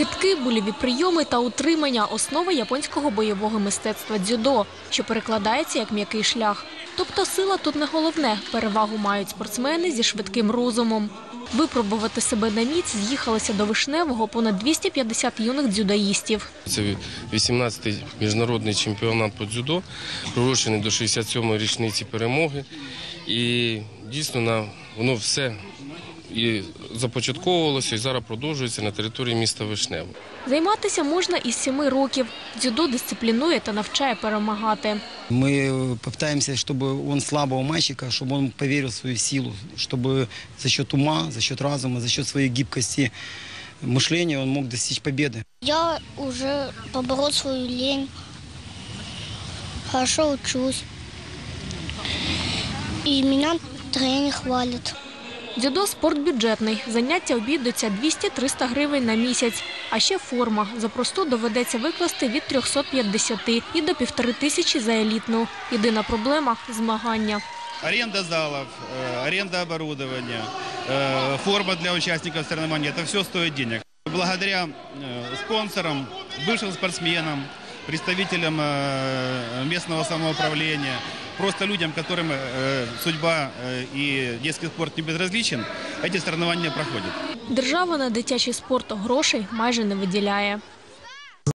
Китки, боліві прийоми та утримання – основа японського бойового мистецтва дзюдо, що перекладається як м'який шлях. Тобто сила тут не головне, перевагу мають спортсмени зі швидким розумом. Випробувати себе на міць з'їхалися до Вишневого понад 250 юних дзюдоїстів. Це 18-й міжнародний чемпіонат по дзюдо, приурочений до 67-ї річниці перемоги. І дійсно на воно все і започатковувалося, і зараз продовжується на території міста Вишнево. Займатися можна із семи років. Дзюдо дисциплінує та навчає перемагати. Мы э, попытаемся, чтобы он слабого мальчика, чтобы он поверил в свою силу, чтобы за счет ума, за счет разума, за счет своей гибкости мышления он мог достичь победы. Я уже поборол свою лень, хорошо учусь. И меня тренер хвалит. Дзюдо – спорт бюджетний. Заняття обійдуться 200-300 гривень на місяць. А ще форма. За просту доведеться викласти від 350 і до півтори тисячі за елітну. Єдина проблема – змагання. Аренда залов, э, аренда оборудования, э, форма для участников соревнований, это все стоит денег. Благодаря э, спонсорам, бывшим спортсменам, представителям э, местного самоуправления, просто людям, которым э, судьба э, и детский спорт не безразличен, эти соревнования проходят. Держава на дитячий спорт грошей майже не виділяє.